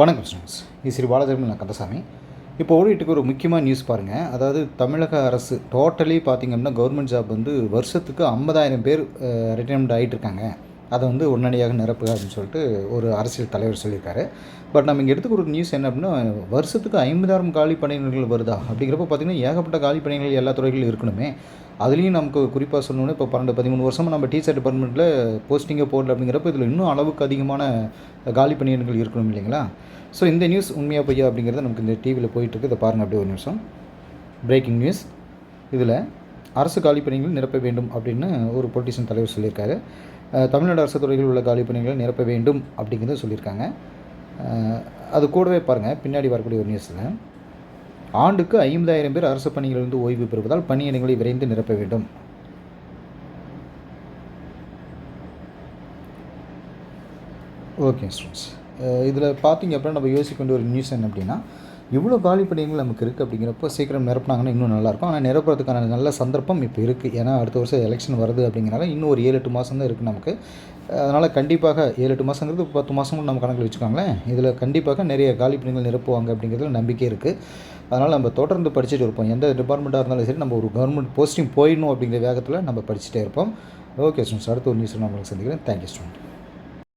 வணக்கம் ஸ்டூடெண்ட்ஸ் இது ஸ்ரீ பாலதர்மன் நான் கந்தசாமி. இப்போ ஓடிட்டுக்கு ஒரு முக்கியமான நியூஸ் பாருங்கள் அதாவது தமிழக அரசு டோட்டலி பார்த்திங்க அப்படின்னா கவர்மெண்ட் ஜாப் வந்து வருஷத்துக்கு ஐம்பதாயிரம் பேர் ரிட்டைர்மெண்ட் ஆகிட்டு இருக்காங்க அதை வந்து உடனடியாக நிரப்புக அப்படின்னு சொல்லிட்டு ஒரு அரசியல் தலைவர் சொல்லியிருக்காரு. பட் நம்ம இங்கே எடுத்துக்கிற ஒரு நியூஸ் என்ன அப்படின்னா வருஷத்துக்கு ஐம்பதாயிரம் காலி பணியினர்கள் வருதா? அப்படிங்கிறப்ப பார்த்திங்கன்னா ஏகப்பட்ட காலி எல்லா துறைகளிலும் இருக்கணுமே. அதுலேயும் நமக்கு குறிப்பாக சொல்லணும்னா இப்போ பன்னெண்டு பதிமூணு வருஷமாக நம்ம டீச்சர் டிபார்ட்மெண்ட்டில் போஸ்டிங்கே போடல அப்படிங்கிறப்ப இதில் இன்னும் அளவுக்கு அதிகமான காலி இருக்கணும் இல்லைங்களா? ஸோ இந்த நியூஸ் உண்மையாக பொய்யா அப்படிங்கிறது நமக்கு இந்த டிவியில் போயிட்டுருக்கு இதை பாருங்கள் அப்படியே ஒரு நிமிஷம். பிரேக்கிங் நியூஸ் இதில் அரசு காலி பணிகள் நிரப்ப வேண்டும் அப்படின்னு ஒரு பொலிட்டிஷியன் தலைவர் சொல்லியிருக்காரு. தமிழ்நாடு அரசு துறையில் உள்ள காலி பணிகளை நிரப்ப வேண்டும் அப்படிங்கிறத சொல்லியிருக்காங்க. அது கூடவே பாருங்கள் பின்னாடி வரக்கூடிய ஒரு நியூஸில் ஆண்டுக்கு ஐம்பதாயிரம் பேர் அரசு பணிகளிலிருந்து ஓய்வு பெறுவதால் பணியிடங்களை விரைந்து நிரப்ப வேண்டும். ஓகே ஸ்டூடெண்ட்ஸ் இதில் பார்த்தீங்க அப்படின்னா நம்ம யோசிக்க வேண்டிய ஒரு நியூஸ் என்ன அப்படின்னா இவ்வளோ காலி பணிகள் நமக்கு இருக்குது அப்படிங்கிறப்போ சீக்கிரம் நிரப்புனாங்கன்னா இன்னும் நல்லாயிருக்கும். ஆனால் நிரப்புறதுக்கான நல்ல சந்தர்ப்பம் இப்போ இருக்குது ஏன்னா அடுத்த வருஷம் எலெக்ஷன் வருது அப்படிங்கிறனால இன்னும் ஒரு ஏழு எட்டு மாதம் தான் இருக்குது நமக்கு. அதனால் கண்டிப்பாக ஏழு எட்டு மாதங்கிறது பத்து மாதம் கூட நம்ம கணக்கில் வச்சுக்கோங்களேன். இதில் கண்டிப்பாக நிறைய காலி பணிகள் நிரப்புவாங்க அப்படிங்கிறதுல நம்பிக்கை இருக்குது அதனால் நம்ம தொடர்ந்து படிச்சுட்டு இருப்போம். எந்த டிபார்ட்மெண்ட்டாக இருந்தாலும் சரி நம்ம ஒரு கவர்மெண்ட் போஸ்டிங் போயிடணும் அப்படிங்கிற வேகத்தில் நம்ம படிச்சுட்டே இருப்போம். ஓகே ஸ்டூடெண்ட்ஸ் அடுத்த ஒரு நியூஸில் நான் உங்களுக்கு சந்திக்கிறேன். Thank you student